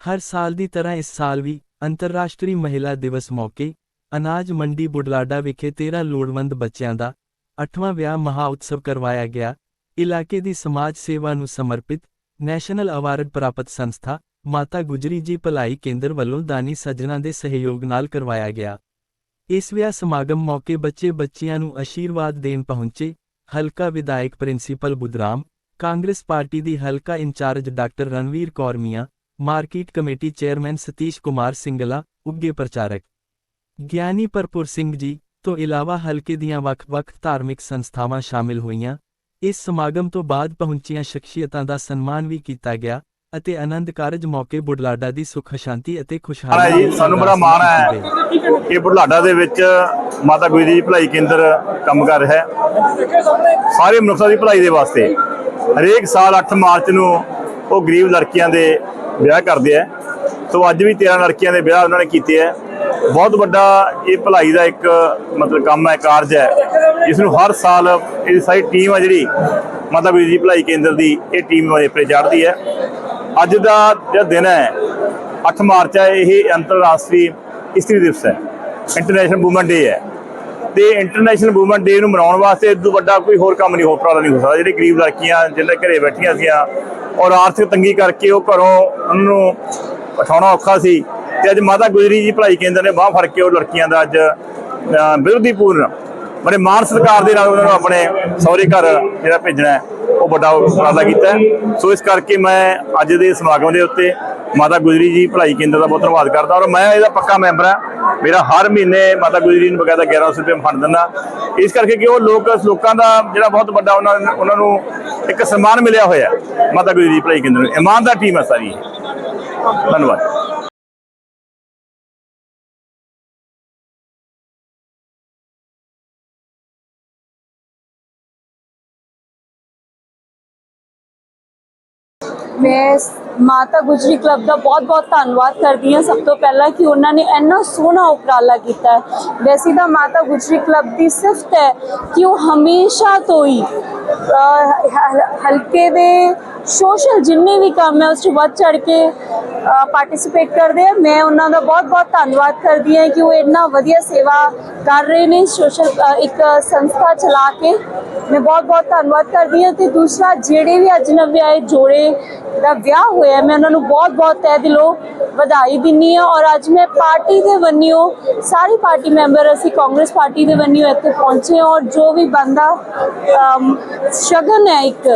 ਹਰ ਸਾਲ ਦੀ ਤਰ੍ਹਾਂ ਇਸ ਸਾਲ ਵੀ ਅੰਤਰਰਾਸ਼ਟਰੀ ਮਹਿਲਾ ਦਿਵਸ ਮੌਕੇ ਅਨਾਜ ਮੰਡੀ ਬੁਢਲਾਡਾ ਵਿਖੇ 13 ਲੋੜਵੰਦ ਬੱਚਿਆਂ ਦਾ 8ਵਾਂ ਵਿਆਹ ਮਹਾ ਉਤਸਵ ਕਰਵਾਇਆ ਗਿਆ। ਇਲਾਕੇ ਦੀ ਸਮਾਜ ਸੇਵਾ ਨੂੰ ਸਮਰਪਿਤ ਨੈਸ਼ਨਲ ਅਵਾਰਡ ਪ੍ਰਾਪਤ ਸੰਸਥਾ ਮਾਤਾ ਗੁਜਰੀ ਜੀ ਭਲਾਈ ਕੇਂਦਰ ਵੱਲੋਂ ਦਾਨੀ ਸੱਜਣਾ ਦੇ ਸਹਿਯੋਗ ਨਾਲ ਕਰਵਾਇਆ ਗਿਆ। ਇਸ ਵਿਆਹ ਸਮਾਗਮ ਮੌਕੇ ਬੱਚੇ ਬੱਚੀਆਂ ਨੂੰ ਅਸ਼ੀਰਵਾਦ ਦੇਣ ਪਹੁੰਚੇ ਹਲਕਾ ਵਿਧਾਇਕ ਪ੍ਰਿੰਸੀਪਲ ਬੁਦਰਾਮ ਕਾਂਗਰਸ ਪਾਰਟੀ ਦੀ ਹਲਕਾ ਇੰਚਾਰਜ ਡਾਕਟਰ ਰਣਵੀਰ ਕੌਰ ਮੀਆਂ market committee chairman Satish Kumar Singla ਉੱਗੇ ਪ੍ਰਚਾਰਕ। ਗਿਆਨੀ ਪਰਪੁਰ ਸਿੰਘ ਜੀ ਤੋਂ ਇਲਾਵਾ ਹਲਕੇ ਦੀਆਂ ਵੱਖ-ਵੱਖ ਧਾਰਮਿਕ ਸੰਸਥਾਵਾਂ ਸ਼ਾਮਿਲ ਹੋਈਆਂ। ਇਸ ਸਮਾਗਮ ਤੋਂ ਬਾਅਦ ਪਹੁੰਚੀਆਂ ਸ਼ਖਸੀਅਤਾਂ ਦਾ ਸਨਮਾਨ ਵੀ ਕੀਤਾ ਗਿਆ ਅਤੇ ਆਨੰਦ ਕਾਰਜ ਮੌਕੇ ਬੁਢਲਾਡਾ ਦੀ ਸੁਖ ਸ਼ਾਂਤੀ ਅਤੇ ਖੁਸ਼ਹਾਲੀ ਜੀ ਸਾਨੂੰ ਬੜਾ ਮਾਣ ਹੈ ਕਿ ਬੁਢਲਾਡਾ ਦੇ ਵਿੱਚ ਮਾਤਾ ਗੁਜਰੀ ਜੀ ਭਲਾਈ ਕੇਂਦਰ ਕੰਮ ਕਰ ਰਿਹਾ ਹੈ। ਸਾਰੇ ਮਨੁੱਖਾਂ ਦੀ ਭਲਾਈ ਦੇ ਵਾਸਤੇ ਹਰੇਕ ਸਾਲ 8 ਮਾਰਚ ਨੂੰ ਉਹ ਗਰੀਬ ਲੜਕੀਆਂ ਦੇ ਵਿਆਹ ਕਰਦੇ ਆ। ਸੋ ਅੱਜ ਵੀ 13 ਲੜਕੀਆਂ ਦੇ ਵਿਆਹ ਉਹਨਾਂ ਨੇ ਕੀਤੇ ਆ। ਬਹੁਤ ਵੱਡਾ ਇਹ ਭਲਾਈ ਦਾ ਇੱਕ ਮਤਲਬ ਕੰਮ ਹੈ, ਕਾਰਜ ਹੈ। ਜਿਸ ਨੂੰ ਹਰ ਸਾਲ ਇਹ ਸਾਰੀ ਟੀਮ ਆ ਜਿਹੜੀ ਮਾਤਾ ਗੁਜਰੀ ਜੀ ਭਲਾਈ ਕੇਂਦਰ ਦੀ, ਇਹ ਟੀਮ ਵਾਲੇ ਚੜ੍ਹਦੀ ਹੈ। ਅੱਜ ਦਾ ਜਿਹੜਾ ਦਿਨ ਹੈ 8 ਮਾਰਚ ਹੈ, ਇਹ ਅੰਤਰਰਾਸ਼ਟਰੀ ਇਸਤਰੀ ਦਿਵਸ ਹੈ। ਇੰਟਰਨੈਸ਼ਨਲ ਔਮਨ ਡੇ ਹੈ। ਤੇ ਇੰਟਰਨੈਸ਼ਨਲ ਔਮਨ ਡੇ ਨੂੰ ਮਨਾਉਣ ਵਾਸਤੇ ਇਸ ਤੋਂ ਵੱਡਾ ਕੋਈ ਹੋਰ ਕੰਮ ਨਹੀਂ ਹੋ ਪ੍ਰਾਲਾ ਨਹੀਂ ਹੋ ਸਕਦਾ। ਜਿਹੜੇ ਗਰੀਬ ਲੜਕੀਆਂ ਜਿਹੜੇ ਘਰੇ ਬੈਠੀਆਂ ਸੀਆਂ ਔਰ ਆਰਥਿਕ ਤੰਗੀ ਕਰਕੇ ਉਹ ਘਰੋਂ ਉਹਨਾਂ ਨੂੰ ਉਠਾਉਣਾ ਔਖਾ ਸੀ ਤੇ ਅੱਜ ਮਾਤਾ ਗੁਜਰੀ ਜੀ ਭਲਾਈ ਕੇਂਦਰ ਨੇ ਬਾਹ ਫੜ ਕੇ ਉਹ ਲੜਕੀਆਂ ਦਾ ਅੱਜ ਅਹ, ਵਿਰੋਧੀਪੂਰਨ ਬੜੇ ਮਾਨ ਸਤਿਕਾਰ ਦੇ ਨਾਲ ਉਹਨਾਂ ਨੂੰ ਆਪਣੇ ਸਹੁਰੇ ਘਰ ਜਿਹੜਾ ਭੇਜਣਾ ਉਹ ਵੱਡਾ ਉਪਰਾਲਾ ਕੀਤਾ ਸੋ ਇਸ ਕਰਕੇ ਮੈਂ ਅੱਜ ਦੇ ਸਮਾਗਮ ਦੇ ਉੱਤੇ ਮਾਤਾ ਗੁਜਰੀ ਜੀ ਭਲਾਈ ਕੇਂਦਰ ਦਾ ਬਹੁਤ ਧੰਨਵਾਦ ਕਰਦਾ ਔਰ ਮੈਂ ਇਹਦਾ ਪੱਕਾ ਮੈਂਬਰ ਹਾਂ। ਮੇਰਾ ਹਰ ਮਹੀਨੇ ਮਾਤਾ ਗੁਜਰੀ ਨੂੰ ਬਕਾਇਦਾ 1100 ਰੁਪਏ ਫੰਡ ਦਿੰਦਾ। ਇਸ ਕਰਕੇ ਕਿ ਉਹ ਲੋਕ, ਲੋਕਾਂ ਦਾ ਜਿਹੜਾ ਬਹੁਤ ਵੱਡਾ ਉਹਨਾਂ ਉਹਨਾਂ ਨੂੰ ਇੱਕ ਸਨਮਾਨ ਮਿਲਿਆ ਹੋਇਆ ਮਾਤਾ ਗੁਜਰੀ ਜੀ ਭਲਾਈ ਕੇਂਦਰ ਨੂੰ। ਇਮਾਨਦਾਰ ਟੀਮ ਹੈ ਸਾਰੀ ਧੰਨਵਾਦ। ਮੈਂ ਮਾਤਾ ਗੁਜਰੀ ਕਲੱਬ ਦਾ ਬਹੁਤ-ਬਹੁਤ ਧੰਨਵਾਦ ਕਰਦੀ ਹਾਂ। ਸਭ ਤੋਂ ਪਹਿਲਾਂ ਕਿ ਉਹਨਾਂ ਨੇ ਇੰਨਾ ਸੋਹਣਾ ਉਪਰਾਲਾ ਕੀਤਾ ਹੈ। ਵੈਸੇ ਤਾਂ ਮਾਤਾ ਗੁਜਰੀ ਕਲੱਬ ਦੀ ਸਿਫਤ ਹੈ ਕਿ ਉਹ ਹਮੇਸ਼ਾ ਤੋਂ ਹੀ ਹਲਕੇ ਦੇ ਸੋਸ਼ਲ ਜਿੰਨੇ ਵੀ ਕੰਮ ਹੈ, ਉਸ 'ਚ ਵੱਧ ਚੜ ਕੇ ਪਾਰਟਿਸਿਪੇਟ ਕਰਦੇ ਆ। ਮੈਂ ਉਹਨਾਂ ਦਾ ਬਹੁਤ-ਬਹੁਤ ਧੰਨਵਾਦ ਕਰਦੀ ਹਾਂ ਕਿ ਉਹ ਇੰਨਾ ਵਧੀਆ ਸੇਵਾ ਕਰ ਰਹੇ ਨੇ ਸੋਸ਼ਲ ਇੱਕ ਸੰਸਥਾ ਚਲਾ ਕੇ। ਮੈਂ ਬਹੁਤ-ਬਹੁਤ ਧੰਨਵਾਦ ਕਰਦੀ ਹਾਂ। ਤੇ ਦੂਸਰਾ, ਜਿਹੜੇ ਵੀ ਅੱਜ ਨਵੇਂ ਆਏ ਜੋੜੇ ਦਾ ਵਿਆਹ ਹੋਇਆ ਮੈਂ ਉਹਨਾਂ ਨੂੰ ਬਹੁਤ-ਬਹੁਤ ਤਹਿ ਦਿਲੋਂ ਵਧਾਈ ਦਿੰਨੀ ਹਾਂ ਔਰ ਅੱਜ ਮੈਂ ਪਾਰਟੀ ਦੇ ਵੰਨਿਓ, ਸਾਰੀ ਪਾਰਟੀ ਮੈਂਬਰ ਅਸੀਂ ਕਾਂਗਰਸ ਪਾਰਟੀ ਦੇ ਵੰਨਿਓ ਇੱਥੇ ਪਹੁੰਚੇ ਔਰ ਜੋ ਵੀ ਬੰਦਾ ਸ਼ਗਨ ਹੈ ਇੱਕ,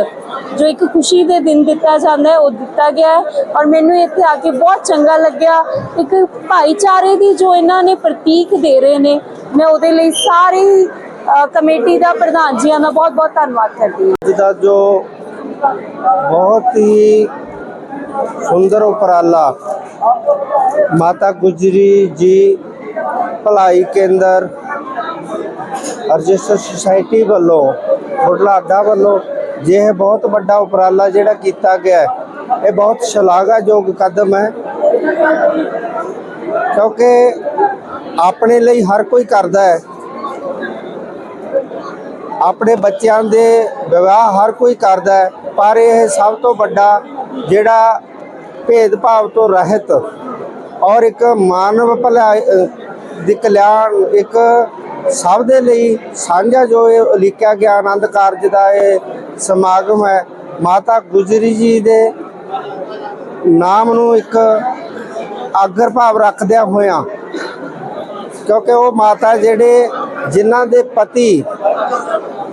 ਜੋ ਇੱਕ ਖੁਸ਼ੀ ਦੇ ਦਿਨ ਦਿੱਤਾ ਜਾਂਦਾ ਹੈ, ਉਹ ਦਿੱਤਾ ਗਿਆ ਹੈ ਔਰ ਮੈਨੂੰ ਇੱਥੇ ਆ ਕੇ ਬਹੁਤ ਚੰਗਾ ਲੱਗਿਆ। ਇੱਕ ਭਾਈਚਾਰੇ ਦੀ ਜੋ ਇਹਨਾਂ ਨੇ ਪ੍ਰਤੀਕ ਦੇ ਰਹੇ ਨੇ, ਮੈਂ ਉਹਦੇ ਲਈ ਸਾਰੀ ਕਮੇਟੀ ਦਾ ਪ੍ਰਧਾਨ ਜੀਆਂ ਦਾ ਬਹੁਤ ਬਹੁਤ ਧੰਨਵਾਦ ਕਰਦੀ ਹਾਂ। ਅੱਜ ਜੋ ਬਹੁਤ ਹੀ ਸੁੰਦਰ ਉਪਰਾਲਾ। ਮਾਤਾ ਗੁਜਰੀ ਜੀ ਭਲਾਈ ਕੇਂਦਰ ਰਜਿਸਟਰ ਸੁਸਾਇਟੀ ਵੱਲੋਂ ਬੁਢਲਾਡਾ ਵੱਲੋਂ ਜੇ ਇਹ ਬਹੁਤ ਵੱਡਾ ਉਪਰਾਲਾ ਜਿਹੜਾ ਕੀਤਾ ਗਿਆ ਹੈ, ਇਹ ਬਹੁਤ ਸ਼ਲਾਘਾਯੋਗ ਕਦਮ ਹੈ। ਕਿਉਂਕਿ ਆਪਣੇ ਲਈ ਹਰ ਕੋਈ ਕਰਦਾ ਹੈ। ਆਪਣੇ ਬੱਚਿਆਂ ਦੇ ਵਿਵਾਹ ਹਰ ਕੋਈ ਕਰਦਾ ਹੈ ਪਰ ਇਹ ਸਭ ਤੋਂ ਵੱਡਾ ਜਿਹੜਾ ਭੇਦਭਾਵ ਤੋਂ ਰਹਿਤ ਔਰ ਇੱਕ ਮਾਨਵ ਭਲਾਈ ਅ, ਦੀ ਕਲਿਆਣ ਇੱਕ ਸਭ ਦੇ ਲਈ ਸਾਂਝਾ ਜੋ ਇਹ ਉਲੀਕਿਆ ਗਿਆ ਆਨੰਦ ਕਾਰਜ ਦਾ ਇਹ ਸਮਾਗਮ ਹੈ ਮਾਤਾ ਗੁਜਰੀ ਜੀ ਦੇ ਨਾਮ ਨੂੰ ਇੱਕ ਆਗਰ ਭਾਵ ਰੱਖਦਿਆਂ ਹੋਇਆਂ ਕਿਉਂਕਿ ਉਹ ਮਾਤਾ ਜਿਹੜੇ ਜਿਨ੍ਹਾਂ ਦੇ ਪਤੀ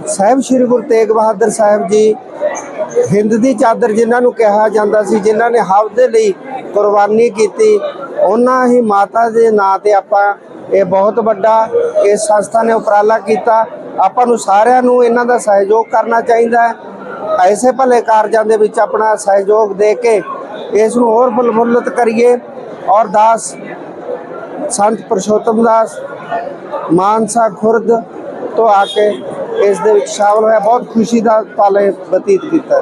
ਸਾਹਿਬ ਸ੍ਰੀ ਗੁਰੂ ਤੇਗ ਬਹਾਦਰ ਸਾਹਿਬ ਜੀ, ਹਿੰਦ ਦੀ ਚਾਦਰ ਜਿਨ੍ਹਾਂ ਨੂੰ ਕਿਹਾ ਜਾਂਦਾ ਸੀ, ਜਿਨ੍ਹਾਂ ਨੇ ਹਵ ਦੇ ਲਈ ਕੁਰਬਾਨੀ ਕੀਤੀ, ਉਹਨਾਂ ਹੀ ਮਾਤਾ ਦੇ ਨਾਂ ਤੇ ਆਪਾਂ ਇਹ ਬਹੁਤ ਵੱਡਾ ਇਸ ਸੰਸਥਾ ਨੇ ਉਪਰਾਲਾ ਕੀਤਾ। ਆਪਾਂ ਨੂੰ ਸਾਰਿਆਂ ਨੂੰ ਇਹਨਾਂ ਦਾ ਸਹਿਯੋਗ ਕਰਨਾ ਚਾਹੀਦਾ ਹੈ। ਐਸੇ ਭਲੇ ਕਾਰਜਾਂ ਦੇ ਵਿੱਚ ਆਪਣਾ ਸਹਿਯੋਗ ਦੇ ਕੇ ਇਸ ਨੂੰ ਹੋਰ ਬਲਬੁਲਤ ਕਰੀਏ। ਔਰ ਦਾਸ ਸੰਤ ਪੁਰਸ਼ੋਤਮ ਦਾਸ, ਮਾਨਸਾ ਖੁਰਦ ਤੋਂ ਆ ਕੇ ਇਸ ਦੇ ਵਿੱਚ ਸ਼ਾਮਲ ਹੋਇਆ। ਬਹੁਤ ਖੁਸ਼ੀ ਦਾ ਪਲ ਬਤੀਤ ਕੀਤਾ।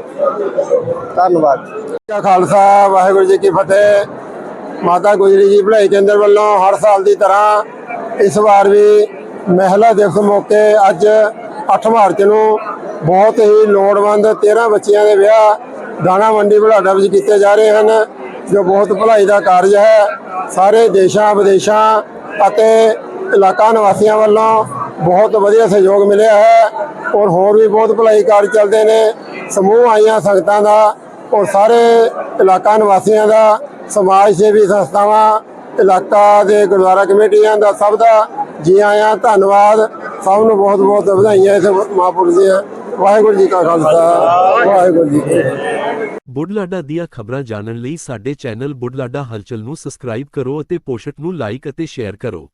ਧੰਨਵਾਦ। ਕਾ ਖਾਲਸਾ, ਵਾਹਿਗੁਰੂ ਜੀ ਕੀ ਫਤਿਹ। ਮਾਤਾ ਗੁਜਰੀ ਜੀ ਭਲਾਈ ਕੇਂਦਰ ਵੱਲੋਂ ਹਰ ਸਾਲ ਦੀ ਤਰ੍ਹਾਂ ਇਸ ਵਾਰ ਵੀ ਮਹਿਲਾ ਦਿਵਸ ਮੌਕੇ ਅੱਜ 8 ਮਾਰਚ ਨੂੰ ਬਹੁਤ ਹੀ ਲੋੜਵੰਦ 13 ਬੱਚਿਆਂ ਦੇ ਵਿਆਹ ਦਾਣਾ ਮੰਡੀ ਬੁਢਲਾਡਾ ਵਿੱਚ ਕੀਤੇ ਜਾ ਰਹੇ ਹਨ, ਜੋ ਬਹੁਤ ਭਲਾਈ ਦਾ ਕਾਰਜ ਹੈ। ਸਾਰੇ ਦੇਸ਼ਾਂ, ਵਿਦੇਸ਼ਾਂ ਅਤੇ ਇਲਾਕਾ ਨਿਵਾਸੀਆਂ ਵੱਲੋਂ ਬਹੁਤ ਵਧੀਆ ਸਹਿਯੋਗ ਮਿਲਿਆ ਹੈ। ਔਰ ਹੋਰ ਵੀ ਬਹੁਤ ਭਲਾਈ ਕਾਰਜ ਚੱਲਦੇ ਨੇ। ਸਮੂਹ ਆਈਆਂ ਸੰਗਤਾਂ ਦਾ ਔਰ ਸਾਰੇ ਇਲਾਕਾ ਨਿਵਾਸੀਆਂ ਦਾ, ਸਮਾਜ ਸੇਵੀ ਸੰਸਥਾਵਾਂ, ਇਲਾਕਾ ਦੇ ਗੁਰਦੁਆਰਾ ਕਮੇਟੀਆਂ ਦਾ, ਸਭ ਦਾ ਜੀ ਆਇਆਂ ਧੰਨਵਾਦ। ਸਭ ਨੂੰ ਬਹੁਤ ਬਹੁਤ ਵਧਾਈਆਂ ਇਸ ਮਹਾਂਪੁਰਸ਼ ਦੀਆਂ। ਵਾਹਿਗੁਰੂ ਜੀ ਕਾ ਖਾਲਸਾ, ਵਾਹਿਗੁਰੂ ਜੀ ਕੀ ਫਤਿਹ। ਬੁਢਲਾਡਾ ਦੀਆਂ ਖਬਰਾਂ ਜਾਣਨ ਲਈ ਸਾਡੇ ਚੈਨਲ ਬੁੱਢਲਾਡਾ ਹਲਚਲ ਨੂੰ ਸਬਸਕ੍ਰਾਈਬ ਕਰੋ ਅਤੇ ਪੋਸਟ ਨੂੰ ਲਾਈਕ ਅਤੇ ਸ਼ੇਅਰ ਕਰੋ।